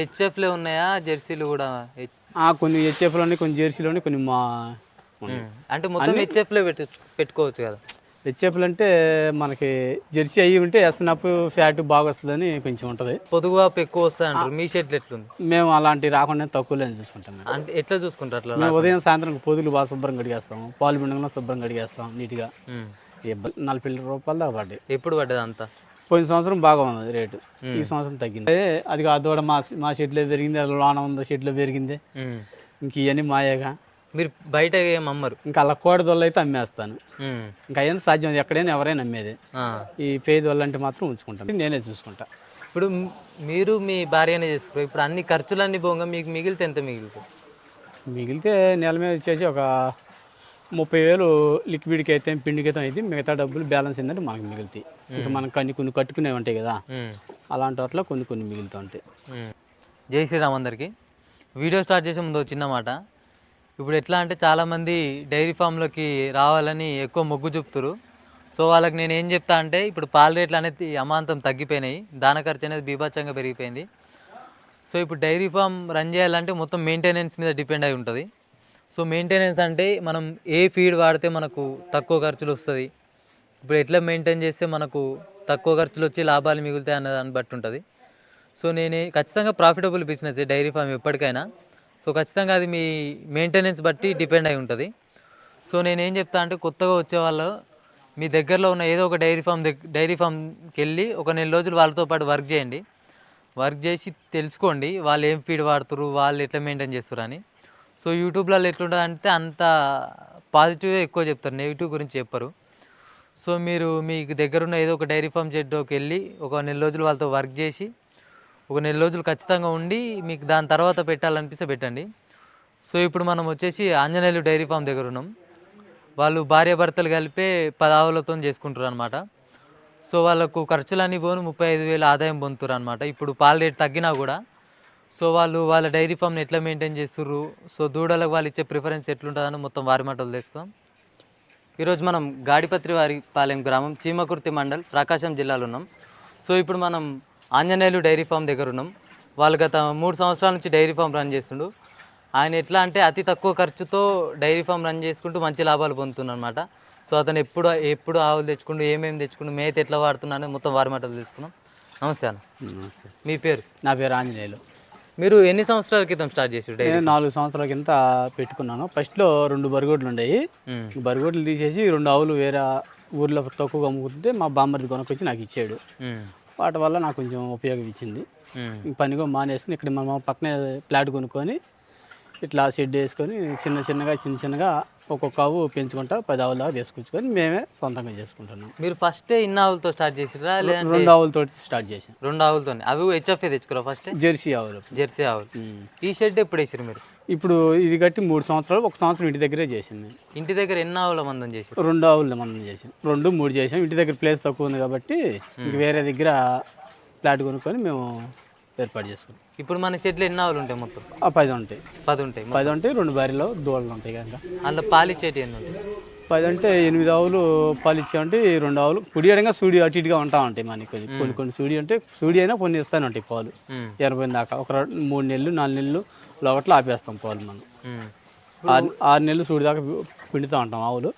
హెచ్ఎఫ్లే ఉన్నాయా జెర్సీలు కూడా? కొన్ని హెచ్ఎఫ్లోని కొన్ని జెర్సీలోని కొన్ని మా. అంటే మొత్తం హెచ్ఎఫ్లే పెట్టు పెట్టుకోవచ్చు కదా? హెచ్ఎఫ్లు అంటే మనకి జెర్సీ అయ్యి ఉంటే ఎస్ఎన్ఎఫ్ ఫ్యాట్ బాగా వస్తుందని కొంచెం ఉంటుంది. పొదుగువాపు ఎక్కువ వస్తాయి అంటారు. మీ షెడ్లు ఎట్లుంది? మేము అలాంటి రాకుండా తక్కువలో చూసుకుంటాం అంటే ఎట్లా చూసుకుంటారు అట్లా మేము ఉదయం సాయంత్రం పొదులు బాగా శుభ్రం కడిగేస్తాం. పాలు పిండంలో శుభ్రం కడిగేస్తాం నీట్గా. నలభై రూపాయలు దాకా పడ్డాయి. ఎప్పుడు పడ్డది అంతా? పోయిన సంవత్సరం బాగా ఉంది రేటు ఈ సంవత్సరం తగ్గింది. అదే అది ఆ దూడ మా మా షెడ్లో పెరిగింది అది లోన ఉంది షెడ్లో పెరిగింది. ఇంక ఇవన్నీ మాయేగా. మీరు బయట ఏం అమ్మరు? ఇంకా అలా కోడి దొల్ల అయితే అమ్మేస్తాను. ఇంకా అయ్యేది సాధ్యం ఎక్కడైనా ఎవరైనా అమ్మేది. ఈ పేద దొల్ల అంటే మాత్రం ఉంచుకుంటాను నేనే చూసుకుంటా. ఇప్పుడు మీరు మీ భార్యనే చేసుకున్నారు ఇప్పుడు అన్ని ఖర్చులన్నీ పోగా మీకు మిగిలితే ఎంత మిగులుతుంది? మిగిలితే నెల మీద వచ్చేసి ఒక ముప్పై వేలు లిక్విడ్కి అయితే పిండికి అయితే అయింది. మిగతా డబ్బులు బ్యాలెన్స్ ఏంటంటే మనకు మిగులుతాయి. ఇంకా మనం కొన్ని కొన్ని కట్టుకునేవి ఉంటాయి కదా. అలాంటి వాటిలో కొన్ని కొన్ని మిగులుతూ ఉంటాయి. జై శ్రీరామ్ అందరికీ. వీడియో స్టార్ట్ చేసే ముందు చిన్న మాట. ఇప్పుడు ఎట్లా అంటే చాలామంది డైరీ ఫామ్లోకి రావాలని ఎక్కువ మొగ్గు చూపుతారు. సో వాళ్ళకి నేను ఏం చెప్తా అంటే ఇప్పుడు పాల రేట్లు అనేది అమాంతం తగ్గిపోయినాయి. దాన ఖర్చు అనేది బీభత్సంగా పెరిగిపోయింది. సో ఇప్పుడు డైరీ ఫామ్ రన్ చేయాలంటే మొత్తం మెయింటెనెన్స్ మీద డిపెండ్ అయి ఉంటుంది. సో మెయింటెనెన్స్ అంటే మనం ఏ ఫీడ్ వాడితే మనకు తక్కువ ఖర్చులు వస్తుంది. ఇప్పుడు ఎట్లా మెయింటైన్ చేస్తే మనకు తక్కువ ఖర్చులు వచ్చి లాభాలు మిగులుతాయి అన్న దాన్ని బట్టి ఉంటుంది. సో నేను ఖచ్చితంగా ప్రాఫిటబుల్ బిజినెస్ డైరీ ఫామ్ ఎప్పటికైనా. సో ఖచ్చితంగా అది మీ మెయింటెనెన్స్ బట్టి డిపెండ్ అయి ఉంటుంది. సో నేనేం చెప్తా అంటే కొత్తగా వచ్చే వాళ్ళు మీ దగ్గరలో ఉన్న ఏదో ఒక డైరీ ఫామ్ దగ్గర డైరీ ఫామ్కి వెళ్ళి ఒక నెల రోజులు వాళ్ళతో పాటు వర్క్ చేయండి. వర్క్ చేసి తెలుసుకోండి వాళ్ళు ఏం ఫీడ్ వాడుతురు వాళ్ళు ఎట్లా మెయింటైన్ చేస్తారు అని. సో యూట్యూబ్లలో ఎట్లుంటుంది అంటే అంత పాజిటివ్ ఎక్కువ చెప్తారు నెగిటివ్ గురించి చెప్పరు. సో మీరు మీకు దగ్గరున్న ఏదో ఒక డైరీ ఫామ్ షెడ్లోకి వెళ్ళి ఒక నెల రోజులు వాళ్ళతో వర్క్ చేసి ఒక నెల రోజులు ఖచ్చితంగా ఉండి మీకు దాని తర్వాత పెట్టాలనిపిస్తే పెట్టండి. సో ఇప్పుడు మనం వచ్చేసి ఆంజనేయులు డైరీ ఫామ్ దగ్గర ఉన్నాం. వాళ్ళు భార్యాభర్తలు కలిపే పదావులతో చేసుకుంటారు అనమాట సో వాళ్ళకు ఖర్చులన్నీ పోను ముప్పై ఐదు వేలు ఆదాయం పొందుతారు అనమాట ఇప్పుడు పాల రేట్ తగ్గినా కూడా సో వాళ్ళు వాళ్ళ డైరీ ఫామ్ని ఎట్లా మెయింటైన్ చేస్తుర్రు? సో దూడలకు వాళ్ళు ఇచ్చే ప్రిఫరెన్స్ ఎట్లుంటుందని మొత్తం వారి మాటలు తెలుసుకుందాం ఈరోజు మనం గాడిపత్రి వారి పాలెం గ్రామం చీమకుర్తి మండల్ ప్రకాశం జిల్లాలో ఉన్నాం. సో ఇప్పుడు మనం ఆంజనేయులు డైరీ ఫామ్ దగ్గర ఉన్నాం. వాళ్ళు గత మూడు సంవత్సరాల నుంచి డైరీ ఫామ్ రన్ చేస్తుండు. ఆయన ఎట్లా అంటే అతి తక్కువ ఖర్చుతో డైరీ ఫామ్ రన్ చేసుకుంటూ మంచి లాభాలు పొందుతున్నాడు అనమాట సో అతను ఎప్పుడు ఎప్పుడు ఆవులు తెచ్చుకుంటూ ఏమేమి తెచ్చుకుంటూ మేత ఎట్లా వాడుతున్నాడో మొత్తం వారి మాటలు తెలుసుకున్నాం. నమస్తే అన్న. నమస్తే. మీ పేరు? నా పేరు ఆంజనేయులు. మీరు ఎన్ని సంవత్సరాల క్రితం స్టార్ట్ డైరీ నేను నాలుగు సంవత్సరాల కింద పెట్టుకున్నాను. ఫస్ట్లో రెండు బరిగొడ్లు ఉండేవి. బరిగొడ్లు తీసేసి రెండు ఆవులు వేరే ఊర్లో తక్కువగా అమ్ముకుంటే మా బామ్మర్ది కొనుక్కొచ్చి నాకు ఇచ్చాడు. వాటి వల్ల నాకు కొంచెం ఉపయోగం ఇచ్చింది పనిగా మానేసుకుని ఇక్కడ మా పక్కనే ప్లాట్ కొనుక్కొని ఇట్లా షెడ్ వేసుకొని చిన్న చిన్నగా చిన్న చిన్నగా ఒక్కొక్క ఆవు పెంచుకుంటా పది ఆవుల దాకా తీసుకొచ్చుకొని మేమే సొంతంగా చేసుకుంటున్నాం. మీరు ఫస్ట్ ఇన్న ఆవులతో స్టార్ట్ చేసిరా లేదంటే రెండు ఆవులతో స్టార్ట్ చేసాం రెండు ఆవులతో అవి హెచ్ఎఫ్ఏ తెచ్చుకురా ఫస్ట్? జెర్సీ ఆవులు. జెర్సీ ఆవులు. ఈ షెడ్ ఎప్పుడు వేసారు మీరు? ఇప్పుడు ఇది కట్టి మూడు సంవత్సరాలు ఒక సంవత్సరం ఇంటి దగ్గరే చేసాం మేము. ఇంటి దగ్గర ఎన్ని ఆవుల మందం చేసారు రెండు ఆవులు మనం చేసాం రెండు మూడు చేసాం ఇంటి దగ్గర ప్లేస్ తక్కువ ఉంది కాబట్టి ఇంక వేరే దగ్గర ప్లాట్ కొనుక్కొని మేము ఏర్పాటు చేసుకున్నాం ఇప్పుడు మన షెడ్లో ఎన్ని ఆవులు ఉంటాయి మొత్తం? ఆ పది ఉంటాయి. పది ఉంటాయి పది ఉంటాయి రెండు భార్యలో దూడలు ఉంటాయి కనుక. అందులో పాలిచ్చేటి ఎన్ని ఉంటాయి? పది అంటే ఎనిమిది ఆవులు పాలు ఇచ్చామంటే ఈ రెండు ఆవులు. పుడి అడగా సూడి అటు ఇటుగా ఉంటా ఉంటాయి మనకి కొన్ని కొన్ని సూడి అంటే సూడి అయినా కొన్ని ఇస్తానే ఉంటాయి పాలు. ఎనభై దాకా. ఒక మూడు నెలలు నాలుగు నెలలు లోపల ఆపేస్తాం పాలు మనం. ఆరు ఆరు నెలలు సూడి దాకా పిండుతూ ఉంటాం ఆవులు.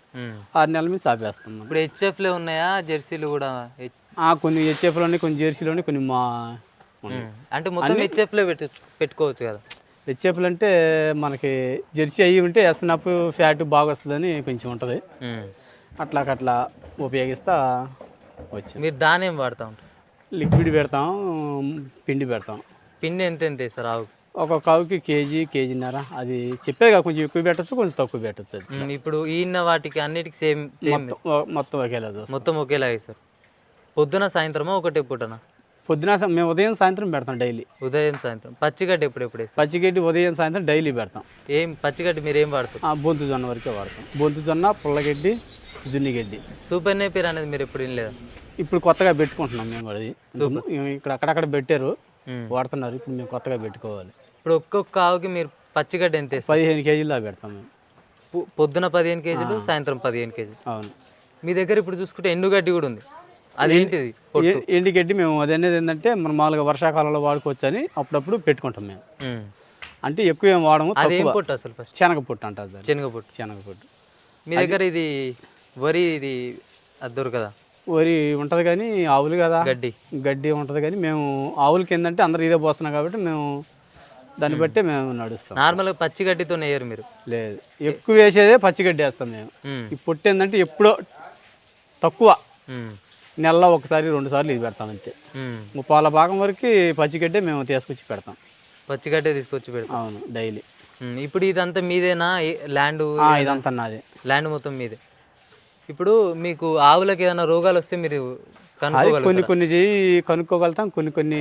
ఆరు నెలల మీద ఆపేస్తాం ఇప్పుడు హెచ్ఎఫ్లే ఉన్నాయా? జెర్సీలు కూడా కొన్ని హెచ్ఎఫ్లోని కొన్ని జెర్సీలోని కొన్ని మా. అంటే మొత్తం హెచ్ఎఫ్లే పెట్టు పెట్టుకోవచ్చు కదా. హెచ్ఎఫ్లు అంటే మనకి జెర్సీ అయ్యి ఉంటే ఎస్ఎన్ఎఫ్ ఫ్యాట్ బాగా వస్తుందని కొంచెం ఉంటుంది. అట్లాకట్లా ఉపయోగిస్తా వచ్చాం. మీరు దాని ఏం వాడుతూ ఉంటారు? లిక్విడ్ పెడతాం పిండి పెడతాం. పిండి ఎంత ఎంత వేస్తారు ఆవుకి ఒక్కొక్క ఆవుకి కేజీ కేజీన్నర. అది చెప్పేగా కొంచెం ఎక్కువ పెట్టచ్చు కొంచెం తక్కువ పెట్టచ్చు అది. ఇప్పుడు ఈయన వాటికి అన్నిటికి సేమ్ సేమ్ మొత్తం ఒకేలా మొత్తం ఒకేలా వేస్తారు. పొద్దున సాయంత్రమా ఒకటే పూటనా? పొద్దున మేము ఉదయం సాయంత్రం పెడతాం డైలీ. ఉదయం సాయంత్రం. పచ్చిగడ్డి ఎప్పుడు ఎప్పుడు వేస్తారు? పచ్చిగడ్డి ఉదయం సాయంత్రం డైలీ పెడతాం. ఏం పచ్చిగడ్డి మీరు ఏం వాడుతారు? ఆ, బొంతు జొన్న వరకే వాడతాం. బొంతు జొన్న పుల్లగడ్డి జున్నిగడ్డి. సూపర్ నేపియర్ అనేది మీరు ఎప్పుడు వినలేదా? ఇప్పుడు కొత్తగా పెట్టుకుంటున్నాం మేము కూడా ఇది. ఇక్కడ అక్కడక్కడ పెట్టారు. వాడుతున్నారు. ఇప్పుడు మేము కొత్తగా పెట్టుకోవాలి. ఇప్పుడు ఒక్కొక్క ఆవుకి మీరు పచ్చిగడ్డి ఎంత పదిహేను కేజీలు పెడతాం మేము. పొద్దున పదిహేను కేజీలు సాయంత్రం పదిహేను కేజీలు. అవును. మీ దగ్గర ఇప్పుడు చూసుకుంటే ఎండుగడ్డి కూడా ఉంది. అదేంటిది ఎండిగడ్డి మేము అది అనేది ఏంటంటే మనం మామూలుగా వర్షాకాలంలో వాడుకోవచ్చు అని అప్పుడప్పుడు పెట్టుకుంటాం మేము. అంటే ఎక్కువ ఏం వాడము అదేం పొట్టు అసలు ఫస్ట్ శనగ పొట్టు అంటారు శనగ పొట్టు. శనగ పొట్టు. మీ దగ్గర ఇది వరి ఇది దొరకదా? వరి ఉంటుంది కానీ ఆవులు కదా. గడ్డి. గడ్డి ఉంటుంది కానీ మేము ఆవులకి ఏంటంటే అందరు ఇదే పోస్తున్నాం కాబట్టి మేము దాన్ని బట్టే మేము నడుస్తాం. నార్మల్గా పచ్చి గడ్డితో వేయరు మీరు? లేదు. ఎక్కువ వేసేదే పచ్చిగడ్డి వేస్తాం మేము. ఈ పొట్టు ఏంటంటే ఎప్పుడో తక్కువ. నెలలో ఒకసారి రెండు సార్లు ఇది పెడతాం అంతే. ముప్పాల భాగం వరకు పచ్చిగడ్డే మేము తీసుకొచ్చి పెడతాం. పచ్చి గడ్డే తీసుకొచ్చి పెడతాం. అవును డైలీ. ఇప్పుడు ఇదంతా మీదేనా? ల్యాండ్ ఇదంతా నాదే. ల్యాండ్ మొత్తం మీదే. ఇప్పుడు మీకు ఆవులకు ఏదైనా రోగాలు వస్తే మీరు కొన్ని కొన్ని చేయి కనుక్కోగలుగుతాం కొన్ని కొన్ని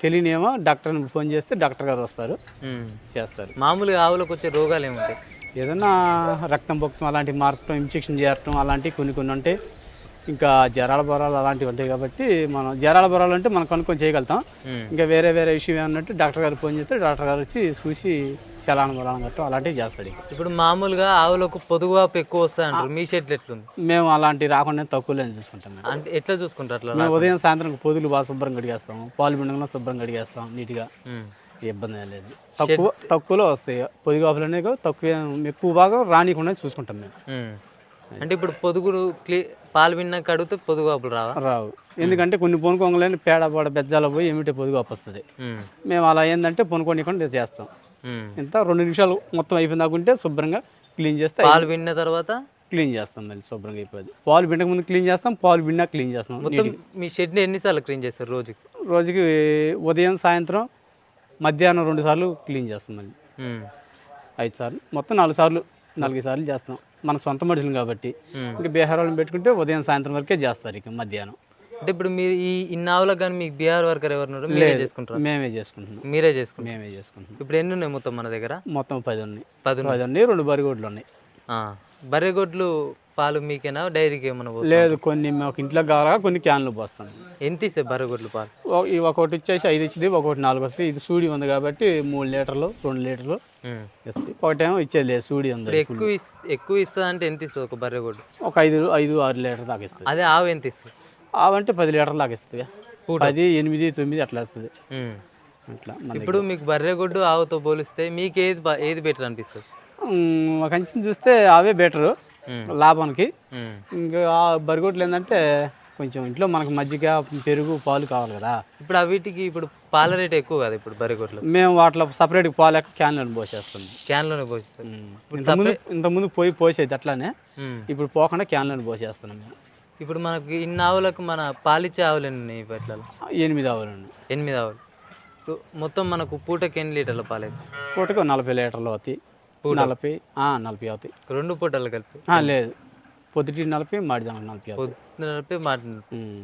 తెలియనియేమో డాక్టర్ని ఫోన్ చేస్తే డాక్టర్ గారు వస్తారు. చేస్తారు. మామూలుగా ఆవులకు వచ్చే రోగాలు ఏముంటాయి? ఏదైనా రక్తం పొక్కడం అలాంటివి మార్చడం ఇన్ఫెక్షన్ చేయటం అలాంటివి కొన్ని కొన్ని ఉంటాయి ఇంకా జ్వరాల బొరాలు అలాంటివి ఉంటాయి కాబట్టి మనం జ్వరాల బొరాలు అంటే మనం కనుక్కొని చేయగలుగుతాం. ఇంకా వేరే వేరే విషయం ఏమన్నట్టు డాక్టర్ గారు ఫోన్ చేస్తే డాక్టర్ గారు వచ్చి చూసి చలాన బలాన కట్టడం అలాంటివి చేస్తాడు ఇప్పుడు మామూలుగా ఆవులకు పొదుగువాపు ఎక్కువ వస్తాయి అంటారు మీ షెట్లు ఎట్లుంది? మేము అలాంటివి రాకుండా తక్కువలో చూసుకుంటాం అంటే ఎట్లా చూసుకుంటారు అట్లా మేము ఉదయం సాయంత్రం పొదులు బాగా శుభ్రం కడిగేస్తాం. పాలు బిండంలో శుభ్రం కడిగేస్తాం నీట్గా. ఇబ్బంది లేదు. తక్కువ తక్కువలో వస్తాయి. పొదిగాపులు అనేవి తక్కువ ఎక్కువ భాగం రానికుండా చూసుకుంటాం మేము. అంటే ఇప్పుడు పొదుగులు క్లీ పాలు విన్నాక అడిగితే పొదుగువాపులు రావా? రావు. ఎందుకంటే కొన్ని పొనుకోంగలేని పేడ పడ బెజ్జాల పోయి ఏమిటి పొదుగాపు వస్తుంది. మేము అలా ఏంటంటే పొనుకోనికుండా చేస్తాం. ఇంత రెండు నిమిషాలు మొత్తం అయిపోయిన దాకుంటే శుభ్రంగా క్లీన్ చేస్తే పాలు విన్న తర్వాత? క్లీన్ చేస్తాం మళ్ళీ శుభ్రంగా అయిపోయింది. పాలు బిండక ముందు క్లీన్ చేస్తాం పాలు బిండా క్లీన్ చేస్తాం మొత్తం మీ షెడ్ని ఎన్నిసార్లు క్లీన్ చేస్తారు రోజుకి? రోజుకి ఉదయం సాయంత్రం మధ్యాహ్నం రెండు సార్లు క్లీన్ చేస్తాం మళ్ళీ. ఐదు సార్లు. మొత్తం నాలుగు సార్లు నాలుగు సార్లు చేస్తాం. మన సొంత మనుషులు కాబట్టి. ఇంకా బీహార్ వాళ్ళని పెట్టుకుంటే ఉదయం సాయంత్రం వరకే చేస్తారు ఇక మధ్యాహ్నం. అంటే ఇప్పుడు మీరు ఈ ఇన్ని ఆవులకు కానీ మీకు బీహార్ వర్కర్ ఎవరు మీరే చేసుకుంటారు? మేమే చేసుకుంటున్నాం. మీరే చేసుకుంటారు? మేమే చేసుకుంటున్నాం. ఇప్పుడు ఎన్ని ఉన్నాయి మొత్తం మన దగ్గర? మొత్తం పది ఉన్నాయి. పది ఉన్నాయి. పది ఉన్నాయి రెండు బరిగోడ్లు ఉన్నాయి. ఆ. పాలు మీకేనా? డైరీకి ఏమైనా పోస్తారా? లేదు కొన్ని మాకు ఇంట్లో కావాలా కొన్ని క్యాన్లు పోస్తాం. ఎంత ఇస్తాయి బర్రెగొడ్లు పాలు? ఓ- ఈ ఒకటి వచ్చేసి ఐదు ఇచ్చింది ఒకటి నాలుగు వస్తుంది ఇది సూడి ఉంది కాబట్టి మూడు లీటర్లు రెండు లీటర్లు ఉమ్. ఇస్తుంది ఒకటేమో ఇచ్చేది లేదు సూడి ఉంది ఎక్కువ ఇస్- ఎక్కువ ఇస్తుంది అంటే ఎంత ఇస్తుంది ఒక బర్రెగొడ్డు ఒక ఐదు ఐదు ఆరు లీటర్ దాకా ఇస్తుంది అదే ఆవు ఎంత ఇస్తుంది ఆవంటే పది లీటర్ల దాకా ఇస్తుంది పూట. పది ఎనిమిది తొమ్మిది అట్లా వస్తుంది ఉమ్. అట్లా మన ఇప్పుడు మీకు బర్రెగొడ్డు ఆవుతో పోలిస్తే మీకు ఏది బా- ఏది బెటర్ అనిపిస్తుంది? ఉమ్, ఒక అంచుని చూస్తే అవే బెటరు. లాభానికి. ఇంకా ఆ బరిగొడ్లు ఏంటంటే కొంచెం ఇంట్లో మనకు మజ్జిగ పెరుగు పాలు కావాలి కదా. ఇప్పుడు ఆ వీటికి ఇప్పుడు పాల రేట్ ఎక్కువ కదా ఇప్పుడు బర్రెగొడ్లు మేము వాటిలో సపరేట్ పాలు ఎక్క క్యాన్లను పోసేస్తాం. క్యాన్లోనే పోషిస్తారు ఇంతకుముందు పోయి పోసేది అట్లానే. ఇప్పుడు పోకుండా క్యాన్లను పోసేస్తున్నాం మేము. ఇప్పుడు మనకి ఇన్ని ఆవులకు మన పాలిచ్చే ఆవులు ఎన్ని ఇప్పట్లలో ఎనిమిది ఆవులు ఎనిమిది ఆవులు. మొత్తం మనకు పూటకి ఎన్ని లీటర్ల పాలు? పూటకు నలభై లీటర్లు అవుతాయి. నలభై ఆ, నలభై అవుతాయి. రెండు పూటలు కలిపి? లేదు. పొద్దుటి నలభై మాడిదాం నలభై నడిపి మాట ఉమ్.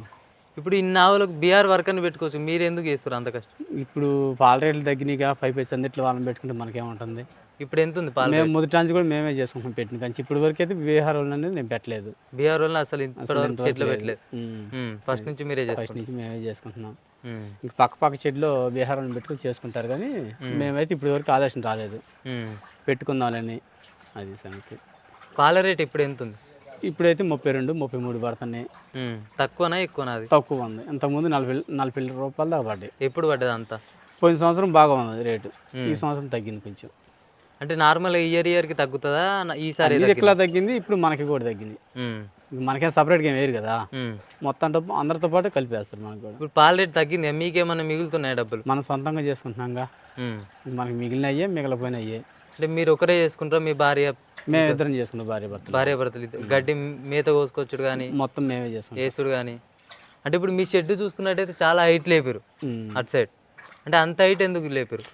ఇప్పుడు ఇన్ని ఆవులకు బీఆర్ వర్క్ అని పెట్టుకోవచ్చు మీరు ఎందుకు చేస్తారు అంత కష్టం? ఇప్పుడు పాల రేట్లు తగ్గినాయిగా పై పై చందిట్లో వాళ్ళని పెట్టుకుంటే మనకేముంటుంది ఇప్పుడు ఎంత ఉంది పాలు మేము మొదటి నుంచి కూడా మేమే చేసుకుంటాం పెట్టిన కానీ ఇప్పుడు వరకు అయితే బీహార్ వాళ్ళు అనేది నేను పెట్టలేదు. బీఆర్ వాళ్ళు అసలు పెట్టలేదు. ఫస్ట్ నుంచి మీరే ఫస్ట్ నుంచి మేమే చేసుకుంటున్నాం. ఇంక పక్క పక్క చెట్లు బీహార్ వాళ్ళని పెట్టుకుని చేసుకుంటారు కానీ మేమైతే ఇప్పటి వరకు ఆలోచన రాలేదు. పెట్టుకుందామని అది సంగతి. పాల రేట్ ఇప్పుడు ఎంత ఉంది? ఇప్పుడైతే ముప్పై రెండు ముప్పై మూడు పడుతున్నాయి. తక్కువనా ఎక్కువనా అది? తక్కువ ఉంది. ఇంతకుముందు నలభై నలభై రూపాయలు దాకా పడ్డాయి. ఎప్పుడు పడ్డది అంతా? పోయిన సంవత్సరం బాగా ఉంది రేటు. ఈ సంవత్సరం తగ్గింది కొంచెం. అంటే నార్మల్గా ఇయర్ ఇయర్కి తగ్గుతుందా? ఈసారి ఇది ఎట్లా తగ్గింది? ఇప్పుడు మనకి కూడా తగ్గింది. మనకేం సపరేట్గా ఏం వేయరు కదా. మొత్తం అందరితో పాటు కలిపేస్తారు మనకు కూడా. ఇప్పుడు పాల రేట్ తగ్గింది. మీకేమన్నా మిగులుతున్నాయి డబ్బులు? మనం సొంతంగా చేసుకుంటున్నాంగా. మనకి మిగిలిన అయ్యే మిగిలిపోయిన అయ్యే అంటే మీరు ఒకరే చేసుకుంటారా? మీ భార్య? మేము ఇద్దరం చేసుకున్నాం భార్య భర్తలు. భార్య భర్తలు గడ్డి మేత కోసుకొచ్చుడు కానీ మొత్తం మేమే చేసుకుంటాం. వేసుడు కానీ అంటే ఇప్పుడు మీ షెడ్ చూసుకున్నట్టయితే చాలా హైట్ లేపారు. అటు సైడ్. అంటే అంత హైట్ ఎందుకు లేపారు?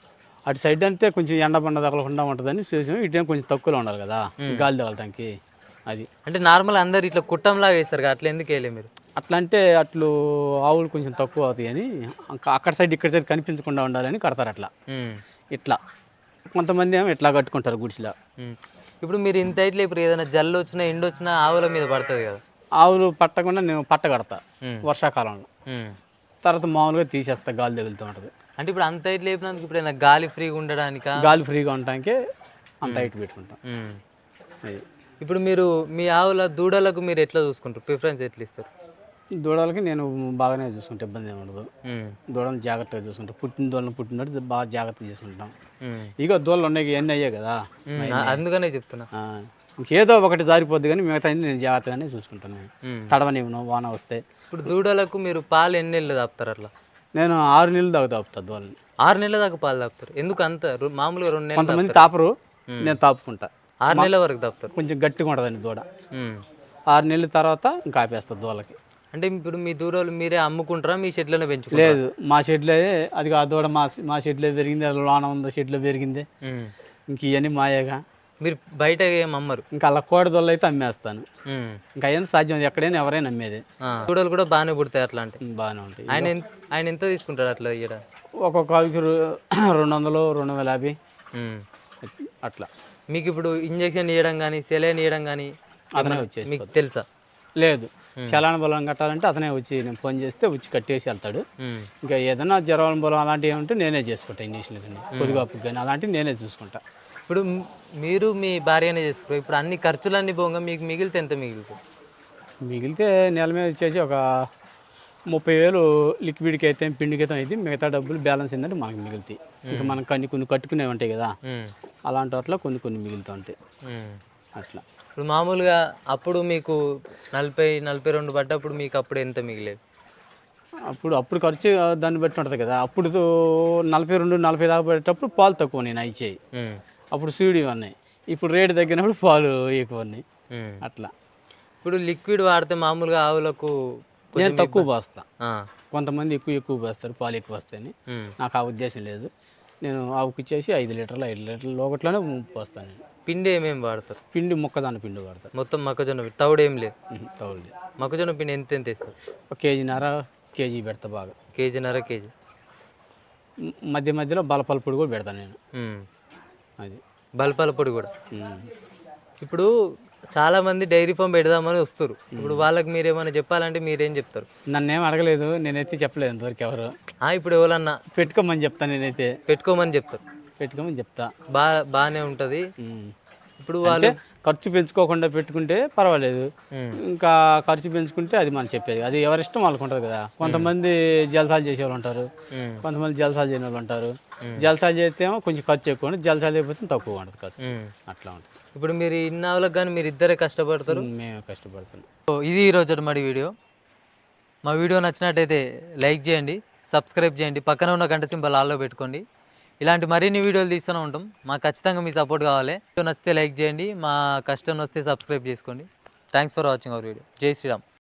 అటు సైడ్ అంటే కొంచెం ఎండ బండ తగలకుండా ఉంటుందని చూసాం. ఇటేం కొంచెం తక్కువలో ఉండాలి కదా గాలి తగలటానికి అది. అంటే నార్మల్ అందరు ఇట్లా కుట్టంలాగా వేస్తారు కదా, అట్లా ఎందుకు వేయలే మీరు? అట్లా అంటే అట్లు ఆవులు కొంచెం తక్కువ అవుతాయి అని అక్క- అక్కడ సైడ్ ఇక్కడ సైడ్ కనిపించకుండా ఉండాలని కడతారు అట్లా. ఇట్లా. కొంతమంది ఏమో ఇట్లా కట్టుకుంటారు గుడిసిలా. ఇప్పుడు మీరు ఇంత హైట్ లేపారు ఏదైనా జల్లు వచ్చినా ఎండ వచ్చినా ఆవుల మీద పడుతుంది కదా? ఆవులు పట్టకుండా నేను పట్ట కడతా. వర్షాకాలంలో. తర్వాత మామూలుగా తీసేస్తా గాలి తగులుతూ ఉంటుంది. అంటే ఇప్పుడు అంత హైట్ లేపినందుకు ఇప్పుడు గాలి ఫ్రీగా ఉండడానికా? గాలి ఫ్రీగా ఉండటానికి అంత హైట్ పెట్టుకుంటాం. ఇప్పుడు మీరు మీ ఆవుల దూడలకు మీరు ఎట్లా చూసుకుంటారు? ప్రిఫరెన్స్ ఎట్లా ఇస్తారు? దూడలకి నేను బాగానే చూసుకుంటే ఇబ్బంది ఏమి ఉండదు. దూడలను జాగ్రత్తగా చూసుకుంటాం. పుట్టిన దూడలను పుట్టినట్టు బాగా జాగ్రత్తగా చూసుకుంటాం ఇక దూడలు ఉన్నాయి ఇవన్నీ అయ్యాయి కదా. అందుకనే చెప్తున్నా. ఇంకేదో ఒకటి జారిపోద్ది కానీ మిగతా నేను జాగ్రత్తగానే చూసుకుంటాను. తడవనివ్వను వాన వస్తే. ఇప్పుడు దూడలకు మీరు పాలు ఎన్ని తాపుతారు అట్లా? నేను ఆరు నెలలు దాకా తాపుతా దూడని ఆరు నెలల దాకా పాలు తాపుతారు? ఎందుకు అంత రు- మామూలుగా రెండు నెలలు కొంతమంది తాపరు నేను తాపుకుంటా. ఆరు నెలల వరకు తాపుతారు? కొంచెం గట్టిగా ఉంటుందండి దూడ. ఉమ్. ఆరు నెలల తర్వాత ఇంకా ఆపేస్తా దూడలకి. అంటే ఇప్పుడు మీ దూడలు మీరే అమ్ముకుంటారా? మీ షెడ్లోనే పెంచుకుంటారా? లేదు మా షెడ్లో అది ఆ దూడ మా మా షెడ్లో పెరిగింది అది లోన ఉందో షెడ్లో పెరిగింది. ఉమ్. ఇంక ఇవన్నీ మాయేగా. మీరు బయట ఏం అమ్మరు? ఇంకా అలా కోడి దొల్ల అయితే అమ్మేస్తాను. ఇంకా అయ్యేది సాధ్యం ఎక్కడైనా ఎవరైనా అమ్మేది. ఆ. దూడలు కూడా బాగానే పుడతాయి అట్లా అంటే ఉమ్, బాగానే ఉంటాయి. ఆయన ఆయన ఎంత తీసుకుంటాడు అట్లా ఇయ్యడం? ఒక్కొక్క ఆవుకి రు- రెండు వందలు రెండు వందల యాభై. అట్లా. మీకు ఇప్పుడు ఇంజెక్షన్ ఇవ్వడం కానీ సెలైన్ ఇవ్వడం కానీ అతనే వచ్చేసి మీకు తెలుసా? లేదు. చలాన బలం కట్టాలంటే అతనే వచ్చి నేను ఫోన్ చేస్తే వచ్చి కట్టేసి వెళ్తాడు. ఉమ్. ఇంకా ఏదైనా జ్వరం బలం అలాంటివి ఏమంటే నేనే చేసుకుంటా ఇంజక్షన్లు కానీ పొదిగాపు కానీ అలాంటివి నేనే చూసుకుంటా. ఇప్పుడు మీరు మీ భార్యనే చేసుకున్నారు ఇప్పుడు అన్ని ఖర్చులన్నీ పోగా మీకు మిగిలితే ఎంత మిగులుతుంది? మిగిలితే నెల మీద వచ్చేసి ఒక ముప్పై వేలు లిక్విడ్కి అయితే పిండికి అయితే అయితే మిగతా డబ్బులు బ్యాలెన్స్ ఏంటంటే మనకి మిగులుతాయి. ఇంకా మనం కొన్ని కొన్ని కట్టుకునేవి ఉంటాయి కదా. అలాంటి వాటిలో కొన్ని కొన్ని మిగులుతూ ఉంటాయి. అట్లా. ఇప్పుడు మామూలుగా అప్పుడు మీకు నలభై నలభై రెండు పడ్డప్పుడు మీకు అప్పుడు ఎంత మిగిలేదు అప్పుడు అప్పుడు ఖర్చు దాన్ని బట్టి ఉంటుంది కదా. అప్పుడు నలభై రెండు నలభై దాకా పడేటప్పుడు పాలు తక్కువ నేను ఉమ్. అప్పుడు సీడి ఉన్నాయి ఇప్పుడు రేటు తగ్గినప్పుడు పాలు ఎక్కువ ఉన్నాయి. అట్లా. ఇప్పుడు లిక్విడ్ వాడితే మామూలుగా ఆవులకు నేను తక్కువ పోస్తా. కొంతమంది ఎక్కువ ఎక్కువ పోస్తారు పాలు ఎక్కువ వస్తాయని. నాకు ఆ ఉద్దేశం లేదు. నేను ఆవుకి ఇచ్చేసి ఐదు లీటర్లు ఐదు లీటర్లు ఒకటిలోనే పోస్తాను పిండి ఏమేమి వాడతారు? పిండి మొక్కదాని పిండి వాడతాను మొత్తం మొక్కజొన్న తౌడు ఏం లేదు? తౌడు మొక్కజొన్న పిండి ఎంత ఎంత ఇస్తారు ఒక కేజీన్నర కేజీ పెడతా బాగా. కేజీన్నర కేజీ. మధ్య మధ్యలో బలపల పొడి కూడా పెడతాను నేను. అది. బల్పాల పొడి కూడా. ఇప్పుడు చాలా మంది డైరీ ఫామ్ పెడదామని వస్తారు ఇప్పుడు వాళ్ళకి మీరు ఏమైనా చెప్పాలంటే మీరేం చెప్తారు? నన్నేం అడగలేదు నేనైతే చెప్పలేదు ఇంతవరకు ఎవరు. ఇప్పుడు ఎవరన్నా? పెట్టుకోమని చెప్తాను నేనైతే. పెట్టుకోమని చెప్తారు. పెట్టుకోమని చెప్తా. బా బాగానే ఉంటుంది. ఇప్పుడు వాళ్ళు ఖర్చు పెంచుకోకుండా పెట్టుకుంటే పర్వాలేదు. ఇంకా ఖర్చు పెంచుకుంటే అది మనం చెప్పేది. అది ఎవరిష్టం వాళ్ళకు ఉంటుంది కదా. కొంతమంది జలసాలు చేసే వాళ్ళు ఉంటారు. కొంతమంది జలసాలు చేయని వాళ్ళు ఉంటారు. జలసాలు చేస్తే కొంచెం ఖర్చు ఎక్కువ ఉంటుంది. జలసాలు చేయకపోతే తక్కువ ఉంటుంది ఖర్చు. అట్లా ఉంటుంది. ఇప్పుడు మీరు ఇన్ని ఆవులకు కానీ మీరు ఇద్దరే కష్టపడతారు? మేము కష్టపడుతున్నాం సో ఇది ఈరోజు మరి వీడియో. మా వీడియో నచ్చినట్టయితే లైక్ చేయండి సబ్స్క్రైబ్ చేయండి. పక్కన ఉన్న గంట సింబల్ ఆల్లో పెట్టుకోండి. ఇలాంటి మరిన్ని వీడియోలు తీస్తూనే ఉంటాం. మాకు ఖచ్చితంగా మీ సపోర్ట్ కావాలి. నచ్చితే లైక్ చేయండి. మా కష్టం వస్తే సబ్స్క్రైబ్ చేసుకోండి. Thanks for watching our video Jai Shriram.